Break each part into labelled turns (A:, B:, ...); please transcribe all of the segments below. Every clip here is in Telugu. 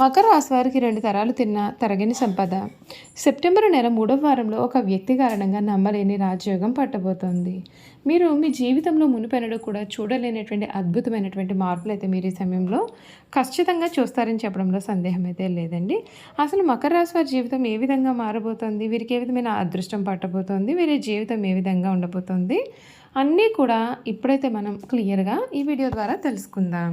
A: మకర రాశి వారికి రెండు తరాలు తిన్న తరగని సంపద. సెప్టెంబర్ నెల మూడవ వారంలో ఒక వ్యక్తి కారణంగా నమ్మలేని రాజయోగం పట్టబోతోంది. మీరు మీ జీవితంలో మునిపెనడు కూడా చూడలేనటువంటి అద్భుతమైనటువంటి మార్పులు అయితే మీరు ఈ సమయంలో ఖచ్చితంగా చూస్తారని చెప్పడంలో సందేహం అయితే లేదండి. అసలు మకర రాశి వారి జీవితం ఏ విధంగా మారబోతోంది? వీరికి ఏ విధమైన అదృష్టం పట్టబోతోంది? వీరి జీవితం ఏ విధంగా ఉండబోతోంది? అన్నీ కూడా ఇప్పుడైతే మనం క్లియర్గా ఈ వీడియో ద్వారా తెలుసుకుందాం.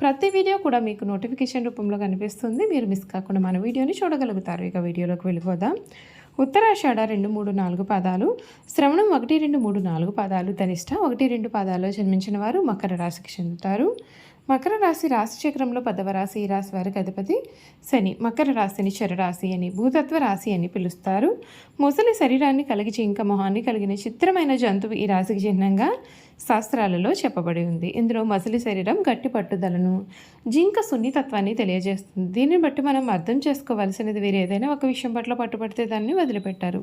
A: ప్రతి వీడియో కూడా మీకు నోటిఫికేషన్ రూపంలో కనిపిస్తుంది. మీరు మిస్ కాకుండా మన వీడియోని చూడగలుగుతారు. ఇక వీడియోలోకి వెళ్ళిపోదాం. ఉత్తరాషాఢ రెండు మూడు నాలుగు పాదాలు శ్రవణం ఒకటి రెండు మూడు నాలుగు పాదాలు ధనిష్ట ఒకటి రెండు పాదాల్లో జన్మించిన వారు మకర రాశికి చెందుతారు. మకర రాశి రాశిచక్రంలో పదవ రాశి ఈ రాశి వారికి అధిపతి శని. మకర రాశిని చరరాశి అని భూతత్వ రాశి అని పిలుస్తారు. ముసలి శరీరాన్ని కలిగి జింక మొహాన్ని కలిగిన చిత్రమైన జంతువు ఈ రాశికి చిహ్నంగా శాస్త్రాలలో చెప్పబడి ఉంది. ఇందులో మసలి శరీరం గట్టి పట్టుదలను జింక సున్నితత్వాన్ని తెలియజేస్తుంది. దీన్ని బట్టి మనం అర్థం చేసుకోవాల్సినది వీరు ఏదైనా ఒక విషయం పట్ల పట్టుబడితే దాన్ని వదిలిపెట్టారు.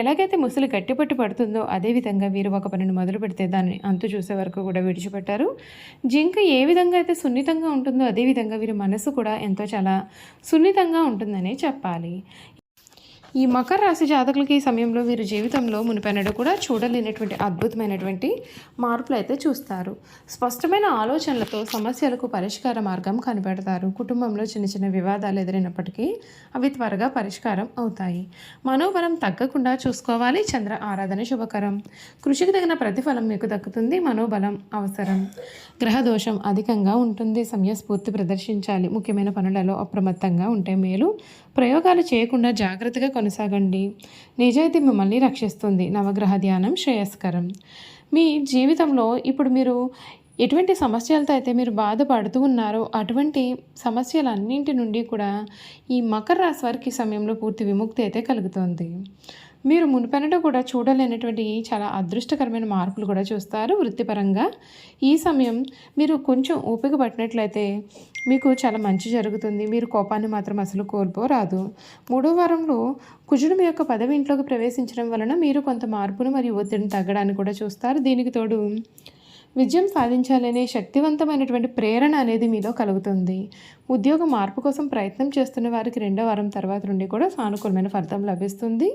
A: ఎలాగైతే ముసలి గట్టి పట్టు పడుతుందో అదేవిధంగా వీరు ఒక పనిని మొదలు పెడితే దాన్ని అంతు చూసే వరకు కూడా విడిచిపెట్టారు. జింక ఏ విధంగా అయితే సున్నితంగా ఉంటుందో అదేవిధంగా వీరి మనసు కూడా ఎంతో చాలా సున్నితంగా ఉంటుందనే చెప్పాలి. ఈ మకర రాశి జాతకులకి ఈ సమయంలో వీరు జీవితంలో మునిపెన్నడు కూడా చూడలేనటువంటి అద్భుతమైనటువంటి మార్పులు అయితే చూస్తారు. స్పష్టమైన ఆలోచనలతో సమస్యలకు పరిష్కార మార్గం కనిపెడతారు. కుటుంబంలో చిన్న చిన్న వివాదాలు ఎదురైనప్పటికీ అవి త్వరగా పరిష్కారం అవుతాయి. మనోబలం తగ్గకుండా చూసుకోవాలి. చంద్ర ఆరాధన శుభకరం. కృషికి తగిన ప్రతిఫలం మీకు దక్కుతుంది. మనోబలం అవసరం. గ్రహదోషం అధికంగా ఉంటుంది. సమయస్ఫూర్తి ప్రదర్శించాలి. ముఖ్యమైన పనులలో అప్రమత్తంగా ఉంటే మేలు. ప్రయోగాలు చేయకుండా జాగ్రత్తగా కొనసాగండి. నిజాయితీ మిమ్మల్ని రక్షిస్తుంది. నవగ్రహ ధ్యానం శ్రేయస్కరం. మీ జీవితంలో ఇప్పుడు మీరు ఎటువంటి సమస్యలతో అయితే మీరు బాధపడుతూ ఉన్నారో అటువంటి సమస్యలన్నింటి నుండి కూడా ఈ మకర రాశి వారికి సమయంలో పూర్తి విముక్తి అయితే కలుగుతుంది. మీరు మునిపెనట కూడా చూడలేనటువంటి చాలా అదృష్టకరమైన మార్పులు కూడా చూస్తారు వృత్తిపరంగా. ఈ సమయం మీరు కొంచెం ఓపిక పట్టినట్లయితే మీకు చాలా మంచి జరుగుతుంది. మీరు కోపాన్ని మాత్రం అసలు కోల్పోరాదు. మూడో వారంలో కుజుడు మీ యొక్క పదవి ఇంట్లోకి ప్రవేశించడం వలన మీరు కొంత మార్పును మరియు ఒత్తిడిని తగ్గడానికి కూడా చూస్తారు. దీనికి తోడు విజయం సాధించాలనే శక్తివంతమైనటువంటి ప్రేరణ అనేది మీలో కలుగుతుంది. ఉద్యోగ మార్పు కోసం ప్రయత్నం చేస్తున్న వారికి రెండో వారం తర్వాత నుండి కూడా సానుకూలమైన ఫలితం లభిస్తుంది.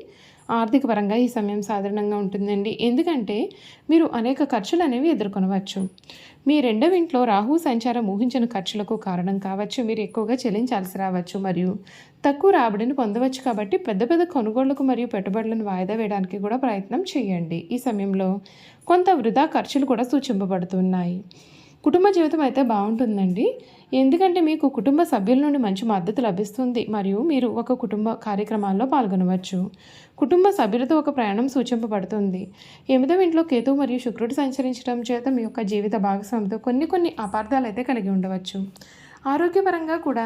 A: ఆర్థిక పరంగా ఈ సమయం సాధారణంగా ఉంటుందండి. ఎందుకంటే మీరు అనేక ఖర్చులు అనేవి ఎదుర్కొనవచ్చు. మీ రెండవ ఇంట్లో రాహు సంచారం ఊహించిన ఖర్చులకు కారణం కావచ్చు. మీరు ఎక్కువగా చెల్లించాల్సి రావచ్చు మరియు తక్కువ రాబడిని పొందవచ్చు కాబట్టి పెద్ద పెద్ద కొనుగోళ్ళకు మరియు పెట్టుబడులను వాయిదా వేయడానికి కూడా ప్రయత్నం చేయండి. ఈ సమయంలో కొంత వృధా ఖర్చులు కూడా సూచింపబడుతున్నాయి. కుటుంబ జీవితం అయితే బాగుంటుందండి. ఎందుకంటే మీకు కుటుంబ సభ్యుల నుండి మంచి మద్దతు లభిస్తుంది. మరియు మీరు ఒక కుటుంబ కార్యక్రమాల్లో పాల్గొనవచ్చు. కుటుంబ సభ్యులతో ఒక ప్రయాణం సూచింపబడుతుంది. ఎనిమిదవ ఇంట్లో కేతు మరియు శుక్రుడు సంచరించడం చేత మీ యొక్క జీవిత భాగస్వామితో కొన్ని కొన్ని అపార్థాలు అయితే కలిగి ఉండవచ్చు. ఆరోగ్యపరంగా కూడా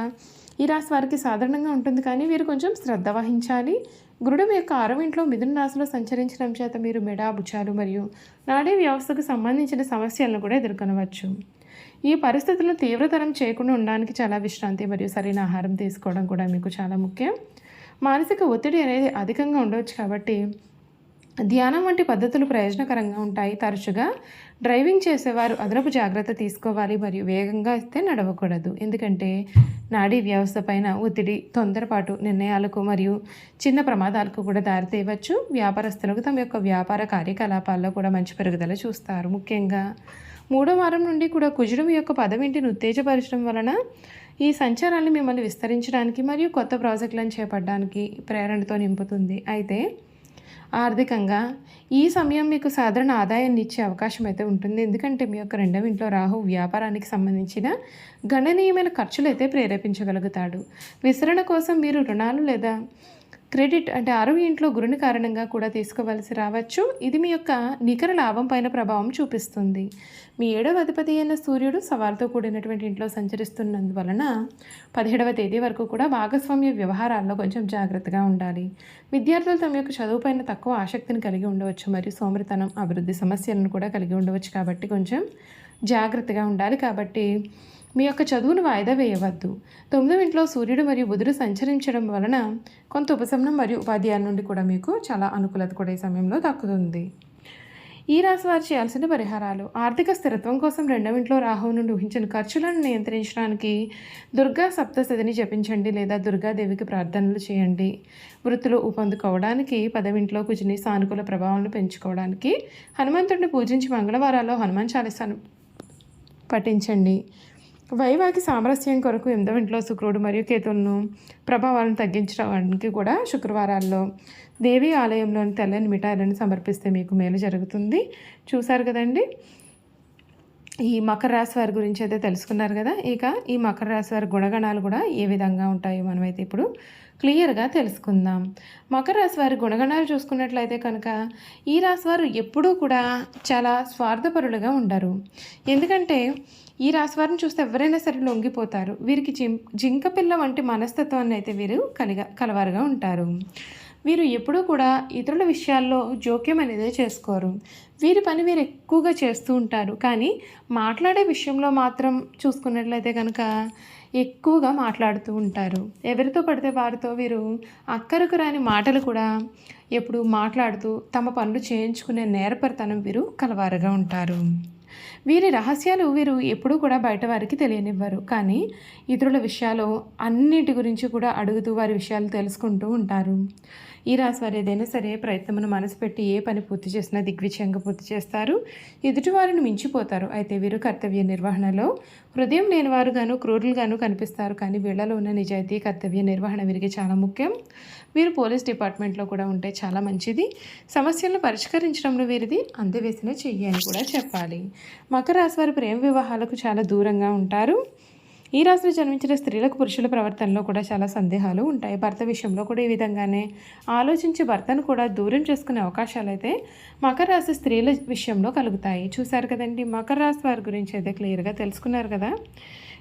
A: ఈ రాశి వారికి సాధారణంగా ఉంటుంది. కానీ వీరు కొంచెం శ్రద్ధ వహించాలి. గురుడు యొక్క అరవింట్లో ఇంట్లో మిథున రాశిలో సంచరించడం చేత మీరు మెడ భుజాలు మరియు నాడీ వ్యవస్థకు సంబంధించిన సమస్యలను కూడా ఎదుర్కొనవచ్చు. ఈ పరిస్థితులను తీవ్రతరం చేయకుండా ఉండడానికి చాలా విశ్రాంతి మరియు సరైన ఆహారం తీసుకోవడం కూడా మీకు చాలా ముఖ్యం. మానసిక ఒత్తిడి అనేది అధికంగా ఉండవచ్చు కాబట్టి ధ్యానం వంటి పద్ధతులు ప్రయోజనకరంగా ఉంటాయి. తరచుగా డ్రైవింగ్ చేసేవారు అదనపు జాగ్రత్త తీసుకోవాలి మరియు వేగంగా అయితే నడవకూడదు. ఎందుకంటే నాడీ వ్యవస్థ పైన ఒత్తిడి తొందరపాటు నిర్ణయాలకు మరియు చిన్న ప్రమాదాలకు కూడా దారితీయవచ్చు. వ్యాపారస్తులకు తమ యొక్క వ్యాపార కార్యకలాపాల్లో కూడా మంచి పెరుగుదల చూస్తారు. ముఖ్యంగా మూడో వారం నుండి కూడా కుజుడు మీ యొక్క పదవింటిని ఉత్తేజపరచడం వలన ఈ సంచారాన్ని మిమ్మల్ని విస్తరించడానికి మరియు కొత్త ప్రాజెక్టులను చేపట్టడానికి ప్రేరణతో నింపుతుంది. అయితే ఆర్థికంగా ఈ సమయం మీకు సాధారణ ఆదాయాన్ని ఇచ్చే అవకాశం అయితే ఉంటుంది. ఎందుకంటే మీ యొక్క రెండవ ఇంట్లో రాహు వ్యాపారానికి సంబంధించిన గణనీయమైన ఖర్చులు అయితే ప్రేరేపించగలుగుతాడు. విస్తరణ కోసం మీరు రుణాలు లేదా క్రెడిట్ అంటే ఆరో ఇంట్లో గురుని కారణంగా కూడా తీసుకోవలసి రావచ్చు. ఇది మీ యొక్క నికర లాభం పైన ప్రభావం చూపిస్తుంది. మీ ఏడవ అధిపతి అయిన సూర్యుడు సవాల్తో కూడినటువంటి ఇంట్లో సంచరిస్తున్నందువలన పదిహేడవ తేదీ వరకు కూడా భాగస్వామ్య వ్యవహారాల్లో కొంచెం జాగ్రత్తగా ఉండాలి. విద్యార్థులు తమ యొక్క చదువుపైన తక్కువ ఆసక్తిని కలిగి ఉండవచ్చు. మరియు సోమరితనం అభివృద్ధి సమస్యలను కూడా కలిగి ఉండవచ్చు. కాబట్టి కొంచెం జాగ్రత్తగా ఉండాలి. కాబట్టి మీ యొక్క చదువును వాయిదా వేయవద్దు. తొమ్మిదవ ఇంట్లో సూర్యుడు మరియు బుధుడు సంచరించడం వలన కొంత ఉపశమనం మరియు ఉపాధ్యాయుల నుండి కూడా మీకు చాలా అనుకూలత కూడా ఈ సమయంలో దక్కుతుంది. ఈ రాశి వారు చేయాల్సిన పరిహారాలు. ఆర్థిక స్థిరత్వం కోసం రెండవ ఇంట్లో రాహువు నుండి ఊహించిన ఖర్చులను నియంత్రించడానికి దుర్గా సప్తశతిని జపించండి లేదా దుర్గాదేవికి ప్రార్థనలు చేయండి. వృత్తులు ఊపందుకోవడానికి పదవింట్లో కుజిని సానుకూల ప్రభావాలను పెంచుకోవడానికి హనుమంతుడిని పూజించి మంగళవారాల్లో హనుమాన్ చాలీసాను పఠించండి. వైవాహిక సామరస్యం కొరకు ఎనిమిదవ ఇంట్లో శుక్రుడు మరియు కేతులను ప్రభావాలను తగ్గించడానికి కూడా శుక్రవారాల్లో దేవి ఆలయంలోని తెల్లని మిఠాయిలను సమర్పిస్తే మీకు మేలు జరుగుతుంది. చూశారు కదండి? ఈ మకర రాశి వారి గురించి అయితే తెలుసుకున్నారు కదా? ఇక ఈ మకర రాశి వారి గుణగణాలు కూడా ఏ విధంగా ఉంటాయో మనమైతే ఇప్పుడు క్లియర్గా తెలుసుకుందాం. మకర రాశి వారి గుణగణాలు చూసుకున్నట్లయితే కనుక ఈ రాశి వారు ఎప్పుడూ కూడా చాలా స్వార్థపరులుగా ఉండరు. ఎందుకంటే ఈ రాశివారిని చూస్తే ఎవరైనా సరే లొంగిపోతారు. వీరికి జిం జింక పిల్ల వంటి మనస్తత్వాన్ని అయితే వీరు కలిగ కలవారుగా ఉంటారు. వీరు ఎప్పుడూ కూడా ఇతరుల విషయాల్లో జోక్యం అనేది చేసుకోరు. వీరి పని వీరు ఎక్కువగా చేస్తూ ఉంటారు. కానీ మాట్లాడే విషయంలో మాత్రం చూసుకున్నట్లయితే కనుక ఎక్కువగా మాట్లాడుతూ ఉంటారు. ఎవరితో పడితే వారితో వీరు అక్కరకు రాని మాటలు కూడా ఎప్పుడు మాట్లాడుతూ తమ పనులు చేయించుకునే నేరపరితనం వీరు కలవారుగా ఉంటారు. వీరి రహస్యాలు వీరు ఎప్పుడూ కూడా బయట వారికి తెలియనివ్వరు. కానీ ఇతరుల విషయాలు అన్నిటి గురించి కూడా అడుగుతూ వారి విషయాలు తెలుసుకుంటూ ఉంటారు. ఈ రాశి వారు ఏదైనా సరే ప్రయత్నమును మనసు పెట్టి ఏ పని పూర్తి చేసినా దిగ్విజయంగా పూర్తి చేస్తారు. ఎదుటి వారిని మించిపోతారు. అయితే వీరు కర్తవ్య నిర్వహణలో హృదయం లేనివారుగాను క్రూరులుగాను కనిపిస్తారు. కానీ వీళ్ళలో ఉన్న నిజాయితీ కర్తవ్య నిర్వహణ వీరికి చాలా ముఖ్యం. వీరు పోలీస్ డిపార్ట్మెంట్లో కూడా ఉంటే చాలా మంచిది. సమస్యలను పరిష్కరించడంలో వీరిది అందవేసిన చెయ్యి అని కూడా చెప్పాలి. మకర రాశి వారి ప్రేమ వివాహాలకు చాలా దూరంగా ఉంటారు. ఈ రాశిలో జన్మించిన స్త్రీలకు పురుషుల ప్రవర్తనలో కూడా చాలా సందేహాలు ఉంటాయి. భర్త విషయంలో కూడా ఈ విధంగానే ఆలోచించి భర్తను కూడా దూరం చేసుకునే అవకాశాలు అయితే మకర రాశి స్త్రీల విషయంలో కలుగుతాయి. చూశారు కదండి మకర రాశి వారి గురించి అయితే క్లియర్గా తెలుసుకున్నారు కదా.